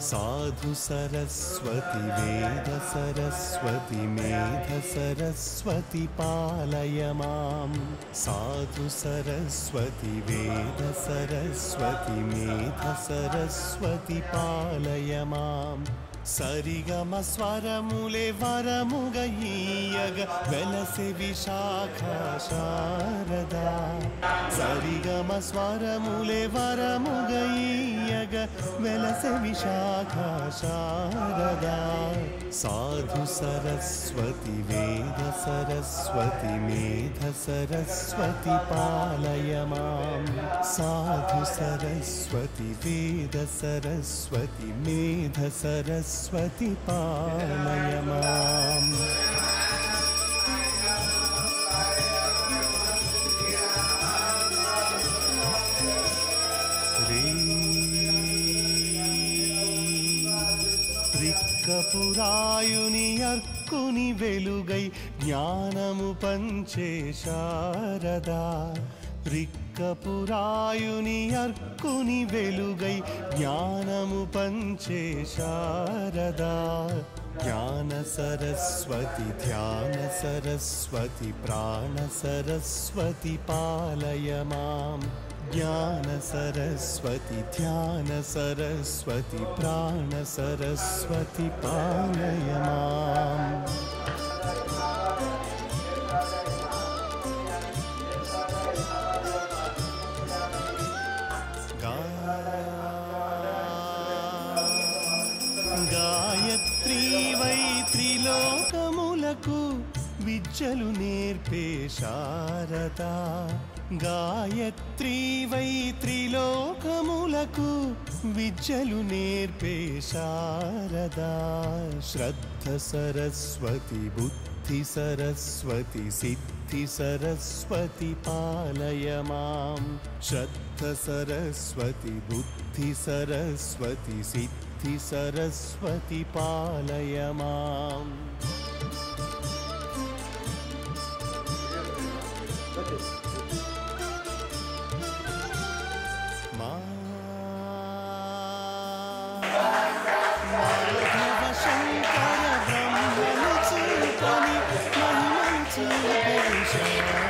साधु सरस्वति वेद सरस्वति मेध सरस्वति पालय मां साधु सरस्वति वेद सरस्वति मेध सरस्वति पालय माम्। సరిగమ స్వరములే వరముగయ్యగ వెలసి విశాఖ శారదా సరిగమ స్వరములే వరముగయ్యగ వెలసి విశాఖ శారదా సాధు సరస్వతి వేద సరస్వతి మేధ సరస్వతి పాలయ మాం సాధు సరస్వతి వేద సరస్వతి మేధ సరస్వతి సరస్వతి पालय माम् అర్కుని వెలుగై జ్ఞానము పంచే శారదా. రిక్కపురాయుని అర్కుని వెలుగై జ్ఞానము పంచే శారదా జ్ఞాన సరస్వతి ధ్యాన సరస్వతి ప్రాణ సరస్వతి పాలయ మాం జ్ఞాన సరస్వతి ధ్యాన సరస్వతి ప్రాణ సరస్వతి పాలయ మాం గాయత్రీ వై త్రిలోకములకు విద్యలు నేర్పే శారదా గాయత్రీ వై త్రిలోకములకు విద్యలు నేర్పే శారదా శ్రద్ధ సరస్వతి బుద్ధి సరస్వతి సిద్ధి సరస్వతి పాలయ మాం శ్రద్ధ సరస్వతి బుద్ధి सिद्धि सरस्वती सिद्धि सरस्वती पालय माम् Thank you.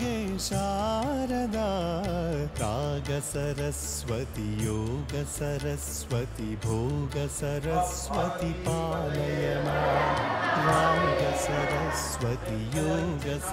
गे शारदा काग योगसरस्वति भोगसरस्वति पालय राग सरस्वती योगस